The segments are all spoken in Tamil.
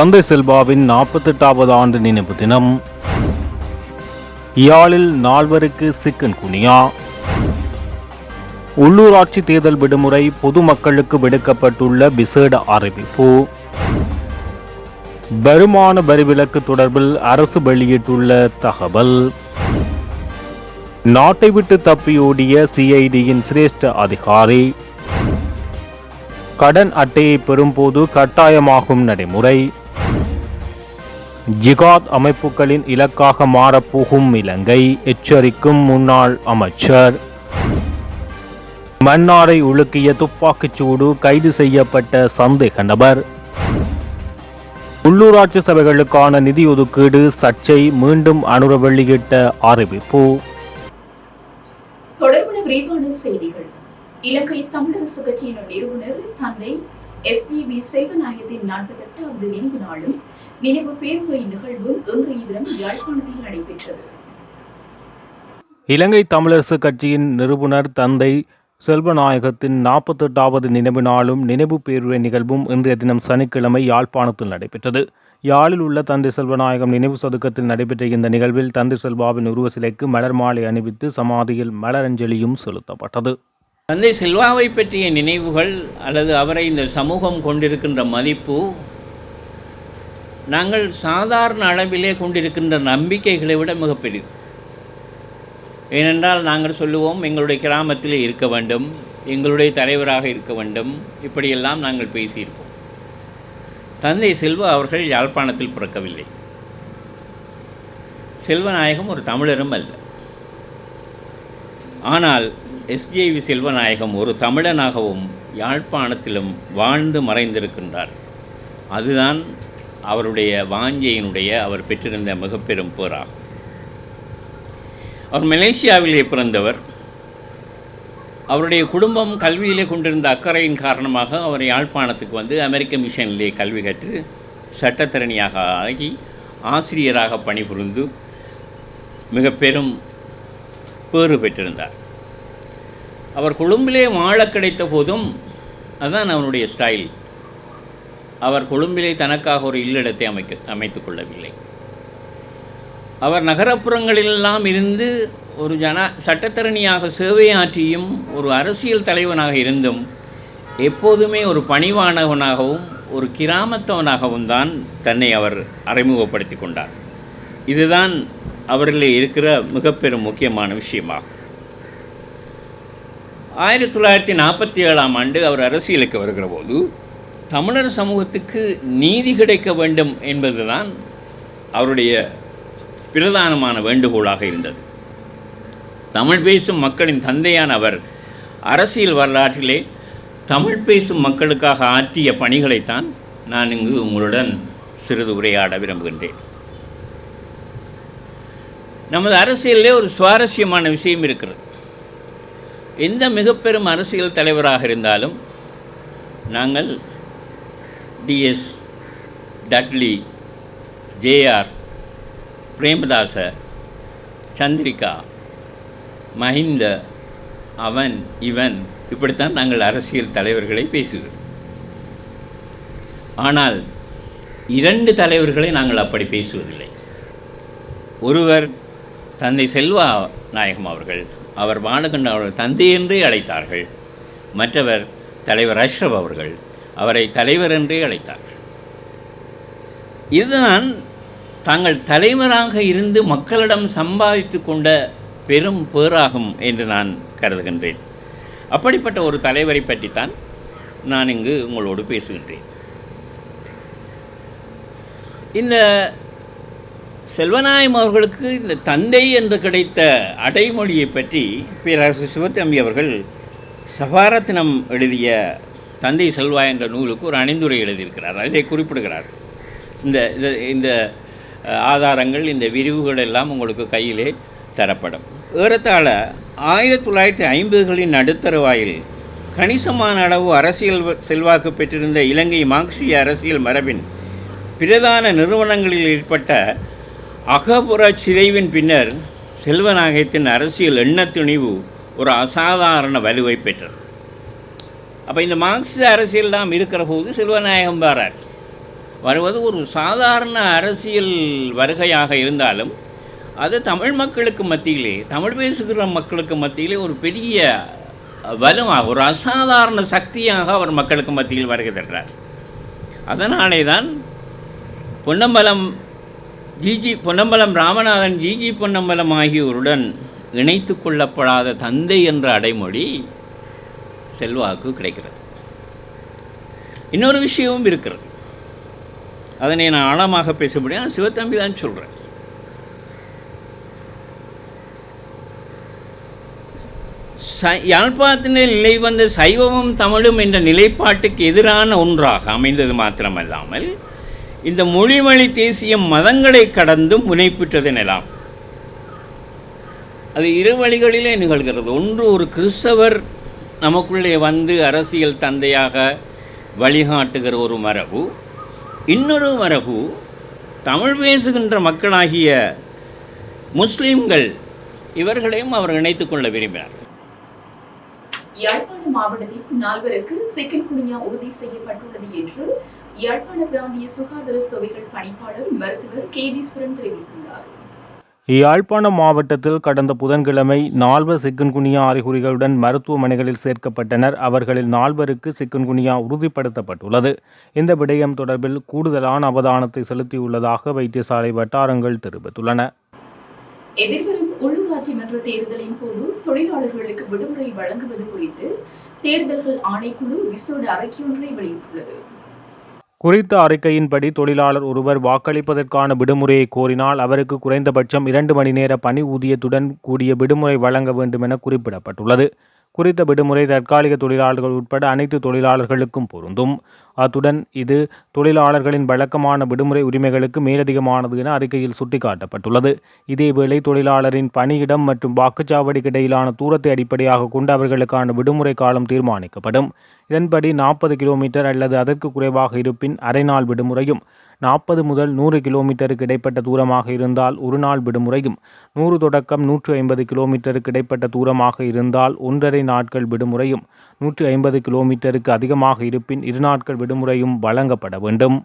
தந்தை செல்வாவின் நாற்பத்தெட்டாவது ஆண்டு நினைவு தினம். யாழில் நால்வருக்கு சிக்கன் குனியா. உள்ளூராட்சி தேர்தல் விடுமுறை பொதுமக்களுக்கு விடுக்கப்பட்டுள்ள விசேட அறிவிப்பு. வருமான வரி விலக்கு தொடர்பில் அரசு வெளியிட்டுள்ள தகவல். நாட்டை விட்டு தப்பியோடிய சிஐடியின் சிரேஷ்ட அதிகாரி. கடன் அட்டையை பெறும்போது கட்டாயமாகும் நடைமுறை. ஜிகாத் அமைப்புகளின் இலக்காக மாறப்போகும் இலங்கை எச்சரிக்கும் முன்னாள் அமைச்சர். மன்னாரை உலுக்கிய துப்பாக்கிச்சூடு கைது செய்யப்பட்ட சந்தேக நபர். உள்ளூராட்சி சபைகளுக்கான நிதி ஒதுக்கீடு சர்ச்சை மீண்டும் அனுர வெளியிட்ட அறிவிப்பு. தொடர்பான விரிவான செய்திகள். இலங்கை தமிழரசு கட்சியின் நிறுவனர் தந்தை எஸ். D V. செல்வநாயகத்தின் நாற்பத்தெட்டாவது நினைவு நாளும் நினைவு பேருரை நிகழ்வும் இன்றைய தினம் யாழ்ப்பாணத்தில் நடைபெற்றது. இலங்கை தமிழரசு கட்சியின் நிறுவனர் தந்தை செல்வநாயகத்தின் நாற்பத்தெட்டாவது நினைவு நாளும் நினைவு பேருரை நிகழ்வும் இன்றைய தினம் சனிக்கிழமை யாழ்ப்பாணத்தில் நடைபெற்றது. யாழில் உள்ள தந்தை செல்வநாயகம் நினைவு சதுக்கத்தில் நடைபெற்ற இந்த நிகழ்வில் தந்தை செல்வாவின் உருவ சிலைக்கு மலர் மாலை அணிவித்து சமாதியில் மலரஞ்சலியும் செலுத்தப்பட்டது. தந்தை செல்வாவை பற்றிய நினைவுகள் அல்லது அவரை இந்த சமூகம் கொண்டிருக்கின்ற மதிப்பு நாங்கள் சாதாரண அளவிலே கொண்டிருக்கின்ற நம்பிக்கைகளை விட மிகப்பெரியது ஏனென்றால் நாங்கள் சொல்லுவோம் எங்களுடைய கிராமத்தில் இருக்க வேண்டும் எங்களுடைய தலைவராக இருக்க வேண்டும் இப்படியெல்லாம் நாங்கள் பேசியிருப்போம். தந்தை செல்வா அவர்கள் யாழ்ப்பாணத்தில் பிறக்கவில்லை. செல்வநாயகம் ஒரு தமிழரும் அல்ல. ஆனால் எஸ்ஜேவி செல்வநாயகம் ஒரு தமிழனாகவும் யாழ்ப்பாணத்திலும் வாழ்ந்து மறைந்திருக்கின்றார். அதுதான் அவருடைய வாஞ்சையினுடைய அவர் பெற்றிருந்த மிக பெரும் பேராகும் அவர் மலேசியாவிலே பிறந்தவர். அவருடைய குடும்பம் கல்வியிலே கொண்டிருந்த அக்கறையின் காரணமாக அவர் யாழ்ப்பாணத்துக்கு வந்து அமெரிக்க மிஷனிலே கல்வி கற்று சட்டத்தரணியாக ஆகி ஆசிரியராக பணிபுரிந்து மிக பெரும் பேறு பெற்றிருந்தார். அவர் கொழும்பிலே வாழ கிடைத்த போதும் அதுதான் அவனுடைய ஸ்டைல் அவர் கொழும்பிலே தனக்காக ஒரு இல்லிடத்தை அமைக்க அமைத்து கொள்ளவில்லை. அவர் நகரப்புறங்களிலெல்லாம் இருந்து ஒரு ஜன சட்டத்தரணியாக சேவையாற்றியும் ஒரு அரசியல் தலைவனாக இருந்தும் எப்போதுமே ஒரு பணிவானவனாகவும் ஒரு கிராமத்தவனாகவும் தான் தன்னை அவர் அறிமுகப்படுத்தி கொண்டார். இதுதான் அவரில் இருக்கிற மிக பெரும் முக்கியமான விஷயமாகும். ஆயிரத்தி தொள்ளாயிரத்தி நாற்பத்தி ஏழாம் ஆண்டு அவர் அரசியலுக்கு வருகிற போது தமிழர் சமூகத்துக்கு நீதி கிடைக்க வேண்டும் என்பதுதான் அவருடைய பிரதானமான வேண்டுகோளாக இருந்தது. தமிழ் பேசும் மக்களின் தந்தையான அவர் அரசியல் வரலாற்றிலே தமிழ் பேசும் மக்களுக்காக ஆற்றிய பணிகளைத்தான் நான் இங்கு உங்களுடன் சிறிது உரையாட விரும்புகின்றேன். நமது அரசியலிலே ஒரு சுவாரஸ்யமான விஷயம் இருக்கிறது. எந்த மிகப்பெரும் அரசியல் தலைவராக இருந்தாலும் நாங்கள் DS Dudley JR Premadasa Chandrika Mahinda அவன் இவன் இப்படித்தான் நாங்கள் அரசியல் தலைவர்களை பேசுகிறோம். ஆனால் இரண்டு தலைவர்களை நாங்கள் அப்படி பேசுவதில்லை. ஒருவர் தந்தை செல்வா நாயகம் அவர்கள் அவர் வானகண்ட அவர்கள் தந்தை என்றே அழைத்தார்கள். மற்றவர் தலைவர் அஷ்ரப் அவர்கள் அவரை தலைவர் என்றே அழைத்தார்கள் இதுதான் தாங்கள் தலைவராக இருந்து மக்களிடம் சம்பாதித்து கொண்ட பெரும் பேராகும் என்று நான் கருதுகின்றேன். அப்படிப்பட்ட ஒரு தலைவரை பற்றித்தான் நான் இங்கு உங்களோடு பேசுகின்றேன். இந்த செல்வநாயம் அவர்களுக்கு இந்த தந்தை என்று கிடைத்த அடைமொழியை பற்றி பேராசிரியர் சிவத்தம்பி அவர்கள் சபாரத்தினம் எழுதிய தந்தை செல்வா என்ற நூலுக்கு ஒரு அணிந்துரை எழுதியிருக்கிறார். அதிலே குறிப்பிடுகிறார். இந்த இந்த இந்த ஆதாரங்கள் இந்த விரிவுகள் எல்லாம் உங்களுக்கு கையிலே தரப்படும். ஏறத்தாழ ஆயிரத்தி தொள்ளாயிரத்தி ஐம்பதுகளின் நடுத்தருவாயில் கணிசமான அளவு அரசியல் வ- செல்வாக்கு பெற்றிருந்த இலங்கை மார்க்சிய அரசியல் மரபின் பிரதான நிறுவனங்களில் ஏற்பட்ட அகபுற சிதைவின் பின்னர் செல்வநாயகத்தின் அரசியல் எண்ணத்துணிவு ஒரு அசாதாரண வலுவை பெற்றது. அப்போ இந்த மார்க்சிய அரசியல் தான் இருக்கிற போது செல்வநாயகம் வரார் வருவது ஒரு சாதாரண அரசியல் வருகையாக இருந்தாலும் அது தமிழ் மக்களுக்கு மத்தியிலே தமிழ் பேசுகிற மக்களுக்கு மத்தியிலே ஒரு பெரிய வலுவாக ஒரு அசாதாரண சக்தியாக அவர் மக்களுக்கு மத்தியில் வருகிறார் அதனாலே தான் Ponnambalam G G Ponnambalam Ramanathan G G Ponnambalam ஆகியோருடன் இணைத்து கொள்ளப்படாத தந்தை என்ற அடைமொழி செல்வாக்கு கிடைக்கிறது. இன்னொரு விஷயமும் இருக்கிறது. அதனை நான் ஆழமாக பேச முடியும் சிவத்தம்பி தான் சொல்கிறேன் ச யாழ்ப்பாணத்தினில் நிலை வந்த சைவமும் தமிழும் என்ற நிலைப்பாட்டுக்கு எதிரான ஒன்றாக அமைந்தது மாத்திரமல்லாமல் இந்த மொழிமொழி தேசிய மதங்களை கடந்தும் முனைப்பிட்டது எனலாம். அது இரு வழிகளிலே நிகழ்கிறது. ஒன்று ஒரு கிறிஸ்தவர் நமக்குள்ளே வந்து அரசியல் தந்தையாக வழிகாட்டுகிற ஒரு மரபு. இன்னொரு மரபு தமிழ் பேசுகின்ற மக்களாகிய முஸ்லீம்கள் இவர்களையும் அவர் இணைத்துக் கொள்ள விரும்பினார். யாழ்ப்பாண மாவட்டத்தில் நால்வருக்கு சிக்கன் குனியா உறுதி செய்யப்பட்டுள்ளது என்று யாழ்ப்பாண பிராந்திய சுகாதார சேவைகள் பணிப்பாளர் மருத்துவர் கேதீஸ்வரன் தெரிவித்துள்ளார். யாழ்ப்பாணம் மாவட்டத்தில் கடந்த புதன்கிழமை நால்வர் சிக்கன்குனியா அறிகுறிகளுடன் மருத்துவமனைகளில் சேர்க்கப்பட்டனர். அவர்களில் நால்வருக்கு சிக்கன்குனியா உறுதிப்படுத்தப்பட்டுள்ளது. இந்த விடயம் தொடர்பில் கூடுதலான அவதானத்தை செலுத்தியுள்ளதாக வைத்தியசாலை வட்டாரங்கள் தெரிவித்துள்ளன. எதிர்வரும் உள்ளூராட்சி மன்ற தேர்தலின் போது தொழிலாளர்களுக்கு விடுமுறை வழங்குவது குறித்து தேர்தல்கள் ஆணைக்குழு விசேட அறிக்கையொன்றை வெளியிட்டுள்ளது. குறித்த அறிக்கையின்படி தொழிலாளர் ஒருவர் வாக்களிப்பதற்கான விடுமுறையை கோரினால் அவருக்கு குறைந்தபட்சம் இரண்டு மணி நேர பணி ஊதியத்துடன் கூடிய விடுமுறை வழங்க வேண்டும் என குறிப்பிடப்பட்டுள்ளது. குறித்த விடுமுறை தற்காலிக தொழிலாளர்கள் உட்பட அனைத்து தொழிலாளர்களுக்கும் பொருந்தும். அத்துடன் இது தொழிலாளர்களின் வழக்கமான விடுமுறை உரிமைகளுக்கு மேலதிகமானது என அறிக்கையில் சுட்டிக்காட்டப்பட்டுள்ளது. இதேவேளை தொழிலாளரின் பணியிடம் மற்றும் வாக்குச்சாவடிக்கு இடையிலான தூரத்தை அடிப்படையாக கொண்டு அவர்களுக்கான விடுமுறை காலம் தீர்மானிக்கப்படும். இதன்படி நாற்பது கிலோமீட்டர் அல்லது அதற்கு குறைவாக இருப்பின் அரை நாள் விடுமுறையும் நாற்பது முதல் நூறு கிலோமீட்டருக்கு இடைப்பட்ட தூரமாக இருந்தால் ஒரு நாள் விடுமுறையும் நூறு தொடக்கம் நூற்று ஐம்பது கிலோமீட்டருக்கு இடைப்பட்ட தூரமாக இருந்தால் ஒன்றரை நாட்கள் விடுமுறையும் நூற்று ஐம்பது கிலோமீட்டருக்கு அதிகமாக இருப்பின் இரு நாட்கள் விடுமுறையும் வழங்கப்பட வேண்டும்.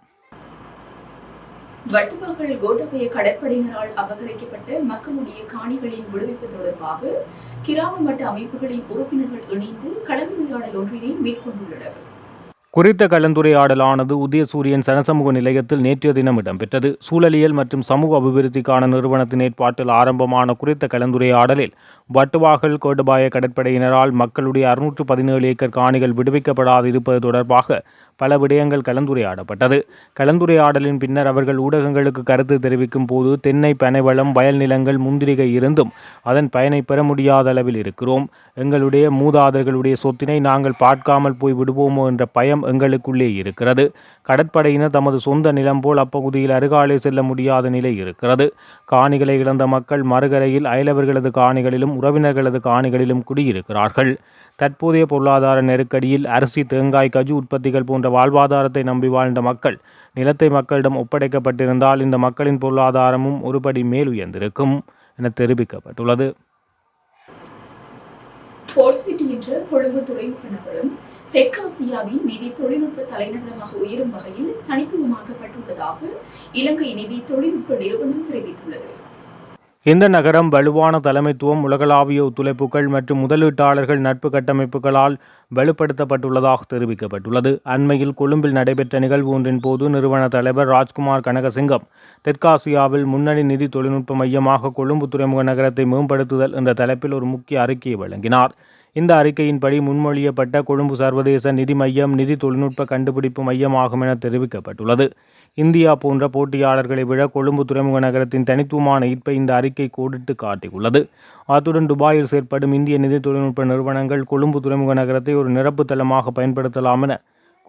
வட்டுப்பாக்கள் கோட்டபய கடற்படையினரால் அபகரிக்கப்பட்ட மக்களுடைய காணிகளின் விடுவிப்பு தொடர்பாக கிராம மட்ட அமைப்புகளின் உறுப்பினர்கள் இணைந்து கலந்துரையாடல் ஒன்றினை மேற்கொண்டுள்ளனர். குறித்த கலந்துரையாடலானது உதயசூரியன் சனசமூக நிலையத்தில் நேற்றைய தினம் இடம்பெற்றது. சூழலியல் மற்றும் சமூக அபிவிருத்திக்கான நிறுவனத்தின் ஏற்பாட்டில் ஆரம்பமான குறித்த கலந்துரையாடலில் வட்டுவாகல் கோட்டபாய கடற்படையினரால் மக்களுடைய அறுநூற்று பதினேழு ஏக்கர் காணிகள் விடுவிக்கப்படாது இருப்பது தொடர்பாக பல விடயங்கள் கலந்துரையாடப்பட்டது. கலந்துரையாடலின் பின்னர் அவர்கள் ஊடகங்களுக்கு கருத்து தெரிவிக்கும் போது தென்னை பனைவளம் வயல் நிலங்கள் முந்திரிகை இருந்தும் அதன் பயனை பெற முடியாத அளவில் இருக்கிறோம். எங்களுடைய மூதாதர்களுடைய சொத்தினை நாங்கள் பார்க்காமல் போய் விடுவோமோ என்ற பயம் எங்களுக்குள்ளே இருக்கிறது. கடற்படையினர் தமது சொந்த நிலம் போல் அப்பகுதியில் அருகாலே செல்ல முடியாத நிலை இருக்கிறது. காணிகளை இழந்த மக்கள் மறுகரையில் அயலவர்களது காணிகளிலும் உறவினர்களது காணிகளிலும் குடியிருக்கிறார்கள். தற்போதைய பொருளாதார நெருக்கடியில் அரிசி தேங்காய் கஜு உற்பத்திகள் போன்ற வாழ்வாதாரத்தை நம்பி வாழ்ந்த மக்கள் நிலத்தை மக்களிடம் ஒப்படைக்கப்பட்டிருந்தால் இந்த மக்களின் பொருளாதாரமும் ஒருபடி மேல் உயர்ந்திருக்கும் என தெரிவிக்கப்பட்டுள்ளது. போர்ட் என்ற கொழும்பு துறைமுக நகரம் தெற்காசியாவின் நிதி தொழில்நுட்ப தலைநகரமாக உயரும் வகையில் தனித்துவமாக்கப்பட்டுள்ளதாக இலங்கை நிதி தொழில்நுட்ப நிறுவனம் தெரிவித்துள்ளது. இந்த நகரம் வலுவான தலைமைத்துவம் உலகளாவிய ஒத்துழைப்புகள் மற்றும் முதலீட்டாளர்கள் நட்பு கட்டமைப்புகளால் வலுப்படுத்தப்பட்டுள்ளதாக தெரிவிக்கப்பட்டுள்ளது. அண்மையில் கொழும்பில் நடைபெற்ற நிகழ்வு ஒன்றின் போது நிறுவன தலைவர் ராஜ்குமார் கனகசிங்கம் தெற்காசியாவில் முன்னணி நிதி தொழில்நுட்ப மையமாக கொழும்பு துறைமுக நகரத்தை மேம்படுத்துதல் என்ற தலைப்பில் ஒரு முக்கிய அறிக்கையை வழங்கினார். இந்த அறிக்கையின்படி முன்மொழியப்பட்ட கொழும்பு சர்வதேச நிதி மையம் நிதி தொழில்நுட்ப கண்டுபிடிப்பு மையமாகும் என தெரிவிக்கப்பட்டுள்ளது. இந்தியா போன்ற போட்டியாளர்களை விட கொழும்பு துறைமுக நகரத்தின் தனித்துவமான ஈர்ப்பை இந்த அறிக்கை கோடிட்டு காட்டியுள்ளது. அத்துடன் துபாயில் செயற்படும் இந்திய நிதி தொழில்நுட்ப நிறுவனங்கள் கொழும்பு துறைமுக நகரத்தை ஒரு நிரப்பு தளமாக பயன்படுத்தலாம் என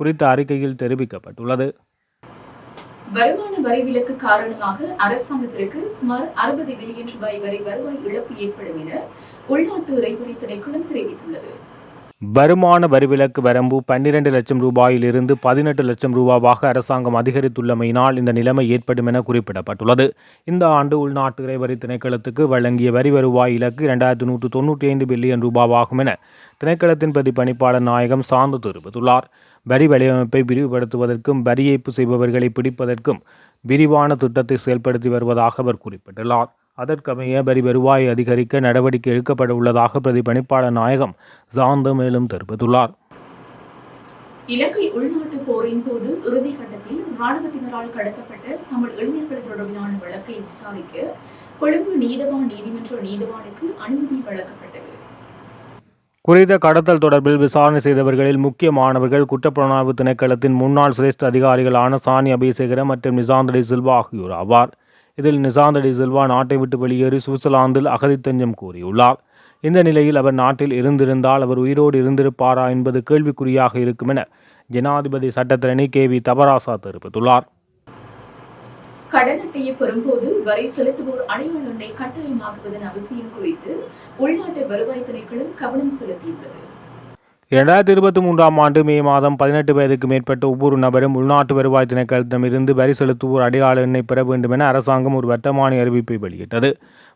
குறித்த அறிக்கையில் தெரிவிக்கப்பட்டுள்ளது. வருமான வரி விலக்கு காரணமாக அரசாங்கத்திற்கு சுமார் அறுபது பில்லியன் ரூபாய் வரை வருவாய் இழப்பு ஏற்படும் என உள்நாட்டு இறைவரி திணைக்களம் தெரிவித்துள்ளது. வருமான வரிவிலக்கு வரம்பு பன்னிரண்டு லட்சம் ரூபாயிலிருந்து பதினெட்டு லட்சம் ரூபாவாக அரசாங்கம் அதிகரித்துள்ளமையினால் இந்த நிலைமை ஏற்படும் என குறிப்பிடப்பட்டுள்ளது. இந்த ஆண்டு உள்நாட்டு இறைவரி திணைக்களத்துக்கு வழங்கிய வரி வருவாய் இலக்கு இரண்டாயிரத்து நூற்று தொன்னூற்றி ஐந்து பில்லியன் ரூபாவாகும் என திணைக்களத்தின் பிரதி பணிப்பாளர் நாயகம் சார்ந்து தெரிவித்துள்ளார். வரி வடிவமைப்பை விரிவுபடுத்துவதற்கும் வரி ஏய்ப்பு செய்பவர்களை பிடிப்பதற்கும் விரிவான திட்டத்தை செயல்படுத்தி வருவதாக அவர் குறிப்பிட்டுள்ளார். அதற்கமைய வரி வருவாயை அதிகரிக்க நடவடிக்கை எடுக்கப்பட உள்ளதாக பிரதிபலிப்பாளர் நாயகம் சாந்த மேலும் தெரிவித்துள்ளார். இலங்கை உள்நாட்டு போரின் போது இறுதி கட்டத்தில் ராணுவத்தினரால் கடத்தப்பட்ட தமிழ் இளைஞர்கள் தொடர்பிலான வழக்கை விசாரிக்க கொழும்பு நீதவான் நீதிமன்ற நீதவானுக்கு அனுமதி வழங்கப்பட்டது. குறித்த கடத்தல் தொடர்பில் விசாரணை செய்தவர்களில் முக்கியமானவர்கள் குற்றப்புலனாய்வு திணைக்களத்தின் முன்னாள் சிரேஷ்ட அதிகாரிகளான சானி அபிஷேகர மற்றும் நிசாந்தடி சில்வா ஆகியோர் ஆவார். இதில் நிசாந்தடி சில்வா நாட்டை விட்டு வெளியேறி சுவிட்சர்லாந்தில் அகதி தஞ்சம் கூறியுள்ளார். இந்த நிலையில் அவர் நாட்டில் இருந்திருந்தால் அவர் உயிரோடு இருந்திருப்பாரா என்பது கேள்விக்குறியாக இருக்கும் என ஜனாதிபதி சட்டத்திரணி கே வி தபராசா தெரிவித்துள்ளார். கடன் அட்டையை பெறும்போது வரி செலுத்துவோர் அடையாள எண்ணை கட்டாயமாக்குவதன் அவசியம் குறித்து உள்நாட்டு வருவாய் திணைக்களம் கவனம் செலுத்தியுள்ளது. இரண்டாயிரத்தி இருபத்தி மூன்றாம் ஆண்டு மே மாதம் பதினெட்டு வயதுக்கு மேற்பட்ட ஒவ்வொரு நபரும் உள்நாட்டு வருவாய் திணைக்களத்திடமிருந்து வரி செலுத்துவோர் அடையாள எண்ணை பெற வேண்டும் என அரசாங்கம் ஒரு வர்த்தமானி அறிவிப்பை வெளியிட்டது.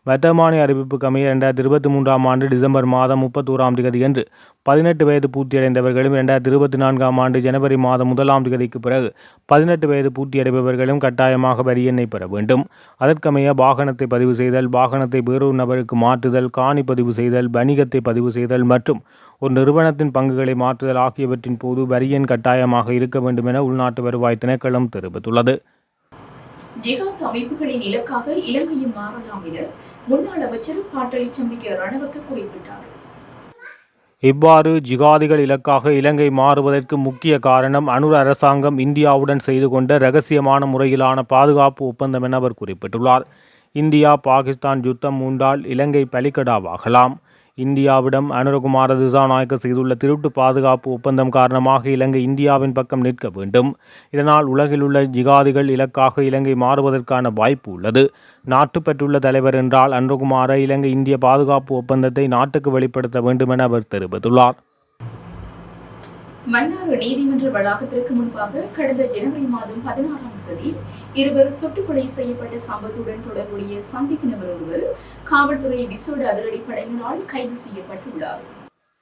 வர்த்தமானி அறிவிப்புக்கு அமைய இரண்டாயிரத்தி இருபத்தி மூன்றாம் ஆண்டு டிசம்பர் மாதம் முப்பத்தோராம் தேதியன்று பதினெட்டு வயது பூர்த்தியடைந்தவர்களும் இரண்டாயிரத்தி இருபத்தி நான்காம் ஆண்டு ஜனவரி மாதம் முதலாம் தேதிக்கு பிறகு பதினெட்டு வயது பூர்த்தியடைபவர்களும் கட்டாயமாக வரி எண்ணை பெற வேண்டும். அதற்கமைய வாகனத்தை பதிவு செய்தல் வாகனத்தை வேறொரு நபருக்கு மாற்றுதல் காணி பதிவு செய்தல் வணிகத்தை பதிவு செய்தல் மற்றும் ஒரு நிறுவனத்தின் பங்குகளை மாற்றுதல் ஆகியவற்றின் போது வரி எண் கட்டாயமாக இருக்க வேண்டும் என உள்நாட்டு வருவாய் திணைக்களம் தெரிவித்துள்ளது. ஜிஹாத் அமைப்புகளின் இலக்காக இலங்கையும் மாறலாம் என முன்னாள் அமைச்சர் பாட்டளி சம்பிக்க ரணவக்கு குறிப்பிட்டார். இவ்வாறு ஜிகாதிகள் இலக்காக இலங்கை மாறுவதற்கு முக்கிய காரணம் அனுர அரசாங்கம் இந்தியாவுடன் செய்து கொண்ட ரகசியமான முறையிலான பாதுகாப்பு ஒப்பந்தம் என அவர் குறிப்பிட்டுள்ளார். இந்தியா பாகிஸ்தான் யுத்தம் மூண்டால் இலங்கை பலிக்கடாவாகலாம். இந்தியாவிடம் அனுரகுமார திசாநாயக்க செய்துள்ள திருட்டு பாதுகாப்பு ஒப்பந்தம் காரணமாக இலங்கை இந்தியாவின் பக்கம் நிற்க வேண்டும். இதனால் உலகில் உள்ள ஜிகாதிகள் இலக்காக இலங்கை மாறுவதற்கான வாய்ப்பு உள்ளது. நாட்டு பெற்றுள்ள தலைவர் என்றால் அனுரகுமார இலங்கை இந்திய பாதுகாப்பு ஒப்பந்தத்தை நாட்டுக்கு வெளிப்படுத்த வேண்டும் என அவர் தெரிவித்துள்ளார். மன்னார் நீதிமன்ற வளாகத்திற்கு முன்பாக கடந்த ஜனவரி மாதம் பதினாறாம் தேதி இருவர் சுட்டுக்கொலை செய்யப்பட்ட சம்பவத்துடன் தொடர்புடைய சந்தேக நபர் ஒருவர் காவல்துறை விசேட அதிரடி படையினரால் கைது செய்யப்பட்டுள்ளார்.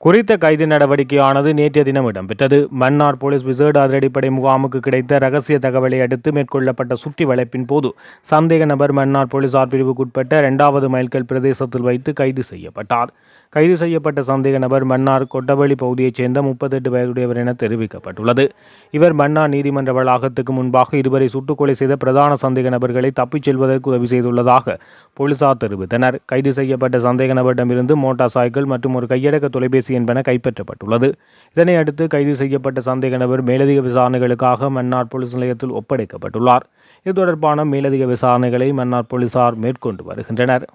குறித்த கைது நடவடிக்கையானது நேற்றைய தினம் இடம்பெற்றது. மன்னார் போலீஸ் விசேட அதிரடிப்படை முகாமுக்கு கிடைத்த ரகசிய தகவலை அடுத்து மேற்கொள்ளப்பட்ட சுற்றி வளைப்பின் போது சந்தேக நபர் மன்னார் போலீசார் பிரிவுக்குட்பட்ட இரண்டாவது மைல்கல் பிரதேசத்தில் வைத்து கைது செய்யப்பட்டார். கைது செய்யப்பட்ட சந்தேக நபர் மன்னார் கொட்டவெளி பகுதியைச் சேர்ந்த முப்பத்தெட்டு வயதுடையவர் என தெரிவிக்கப்பட்டுள்ளது. இவர் மன்னார் நீதிமன்ற வளாகத்துக்கு முன்பாக இருவரை சுட்டுக்கொலை செய்த பிரதான சந்தேக நபர்களை தப்பிச் செல்வதற்கு உதவி செய்துள்ளதாக போலீசார் தெரிவித்தனர். கைது செய்யப்பட்ட சந்தேக நபரிடமிருந்து மோட்டார் சைக்கிள் மற்றும் ஒரு கையடக்க தொலைபேசி என்பன கைப்பற்றப்பட்டுள்ளது. இதனை அடுத்து கைது செய்யப்பட்ட சந்தேக நபர் மேலதிக விசாரணைகளுக்காக மன்னார் போலீஸ் நிலையத்தில் ஒப்படைக்கப்பட்டுள்ளார். இது தொடர்பான மேலதிக விசாரணைகளை மன்னார் போலீசார் மேற்கொண்டு வருகின்றனர்.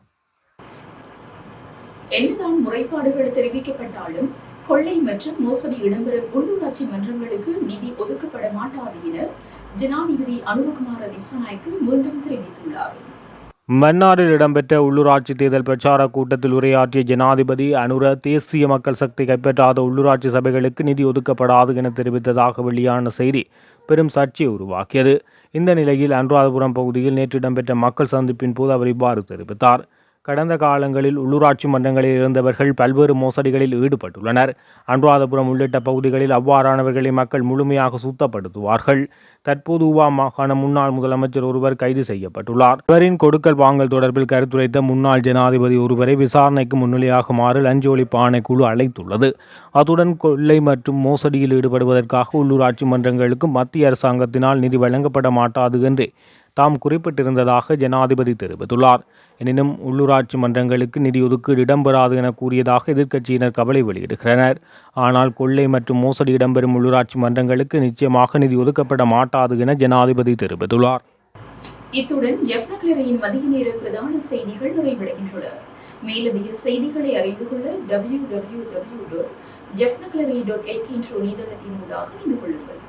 என்னதான் முறைப்பாடுகள் தெரிவிக்கப்பட்டாலும் கொள்ளை மற்றும் மோசடி இடம்பெறும் உள்ளூராட்சி மன்றங்களுக்கு நிதி ஒதுக்கப்பட மாட்டாது என ஜனாதிபதி அனுரகுமார திசாநாய்க்கு மீண்டும் தெரிவித்துள்ளார். மன்னாரில் இடம்பெற்ற உள்ளூராட்சி தேர்தல் பிரச்சார கூட்டத்தில் உரையாற்றிய ஜனாதிபதி அனுர தேசிய மக்கள் சக்தி கைப்பற்றாத உள்ளூராட்சி சபைகளுக்கு நிதி ஒதுக்கப்படாது என தெரிவித்ததாக வெளியான செய்தி பெரும் சர்ச்சையை உருவாக்கியது. இந்த நிலையில் அனுராதபுரம் பகுதியில் நேற்று இடம்பெற்ற மக்கள் சந்திப்பின் போது அவர் இவ்வாறு தெரிவித்தார். கடந்த காலங்களில் உள்ளூராட்சி மன்றங்களில் இருந்தவர்கள் பல்வேறு மோசடிகளில் ஈடுபட்டுள்ளனர். அனுராதபுரம் உள்ளிட்ட பகுதிகளில் அவ்வாறானவர்களை மக்கள் முழுமையாக சுத்தப்படுத்துவார்கள். தற்போது உவா மாகாண முன்னாள் முதலமைச்சர் ஒருவர் கைது செய்யப்பட்டுள்ளார். இவரின் கொடுக்கல் வாங்கல் தொடர்பில் கருத்துரைத்த முன்னாள் ஜனாதிபதி ஒருவரை விசாரணைக்கு முன்னிலையாகுமாறு லஞ்ச ஒழிப்பு ஆணைக்குழு அழைத்துள்ளது. அத்துடன் கொள்ளை மற்றும் மோசடியில் ஈடுபடுவதற்காக உள்ளூராட்சி மன்றங்களுக்கு மத்திய அரசாங்கத்தினால் நிதி வழங்கப்பட மாட்டாது என்று தாம் குறிப்பிட்டிருந்ததாக ஜனாதிபதி தெரிவித்துள்ளார். எனினும் உள்ளூராட்சி மன்றங்களுக்கு நிதி ஒதுக்கீடு இடம்பெறாது என கூறியதாக எதிர்க்கட்சியினர் கவலை வெளியிடுகின்றனர். ஆனால் கொள்ளை மற்றும் மோசடி இடம்பெறும் உள்ளூராட்சி மன்றங்களுக்கு நிச்சயமாக நிதி ஒதுக்கப்பட மாட்டாது என ஜனாதிபதி தெரிவித்துள்ளார். இத்துடன் எஃப்னக்லரையின் மதிய நேர பிரதான செய்திகள் நிறைவடைகின்றன. மேலதிக செய்திகளை அறிந்து கொள்ள W W W dot LK என்ற இணையதளத்தின் ஊடாக இணைந்து கொள்ளுங்கள்.